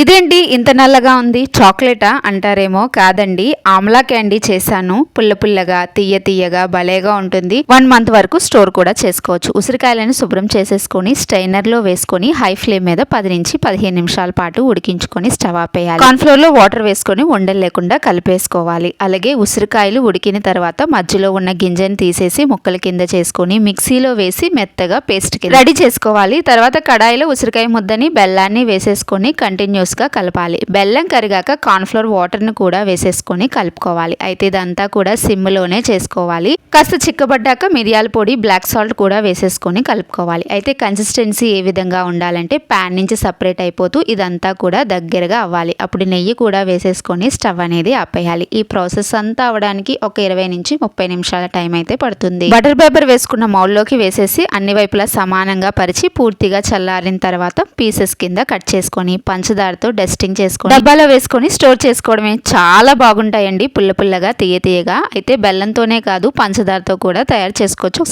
ఇదేంటి ఇంత నల్లగా ఉంది? చాక్లెటా? అంటారేమో కాదండి. ఆమ్లా క్యాండీ చేశాను. పుల్ల పుల్లగా తీయ తీయగా భలేగా ఉంటుంది. వన్ మంత్ వరకు స్టోర్ కూడా చేసుకోవచ్చు. ఉసిరికాయలను శుభ్రం చేసేసుకుని స్ట్రైనర్లో వేసుకొని హై ఫ్లేమ్ మీద పది నుంచి పదిహేను నిమిషాల పాటు ఉడికించుకొని స్టవ్ ఆపేయాలి. కార్న్ఫ్లోర్లో వాటర్ వేసుకొని ఉండలు లేకుండా కలిపేసుకోవాలి. అలాగే ఉసిరికాయలు ఉడికిన తర్వాత మధ్యలో ఉన్న గింజని తీసేసి ముక్కల కింద చేసుకొని మిక్సీలో వేసి మెత్తగా పేస్ట్ రెడీ చేసుకోవాలి. తర్వాత కడాయిలో ఉసిరికాయ ముద్దని బెల్లాన్ని వేసేసుకొని కంటిన్యూ గా కలపాలి. బెల్లం కరిగాక కార్న్ఫ్లోర్ వాటర్ని కూడా వేసేసుకొని కలుపుకోవాలి. అయితే ఇదంతా కూడా సిమ్లోనే చేసుకోవాలి. కాస్త చిక్కబడ్డాక మిరియాల పొడి బ్లాక్ సాల్ట్ కూడా వేసేసుకొని కలుపుకోవాలి. అయితే కన్సిస్టెన్సీ ఏ విధంగా ఉండాలంటే ప్యాన్ నుంచి సపరేట్ అయిపోతూ ఇదంతా కూడా దగ్గరగా అవ్వాలి. అప్పుడు నెయ్యి కూడా వేసేసుకొని స్టవ్ అనేది ఆపేయాలి. ఈ ప్రాసెస్ అంతా అవడానికి ఒక ఇరవై నుంచి ముప్పై నిమిషాల టైం అయితే పడుతుంది. బటర్ పేపర్ వేసుకున్న మౌల్లోకి వేసేసి అన్ని వైపులా సమానంగా పరిచి పూర్తిగా చల్లారిన తర్వాత పీసెస్ కింద కట్ చేసుకొని పంచదార పంచదారతో డస్టింగ్ చేసుకొని డబ్బాలో వేసుకొని స్టోర్ చేసుకోవడమే చాలా బాగుంటాయండి. పుల్ల పుల్లగా తీయ తీయగా. అయితే బెల్లంతోనే కాదు పంచదారతో కూడా తయారు చేసుకోవచ్చు.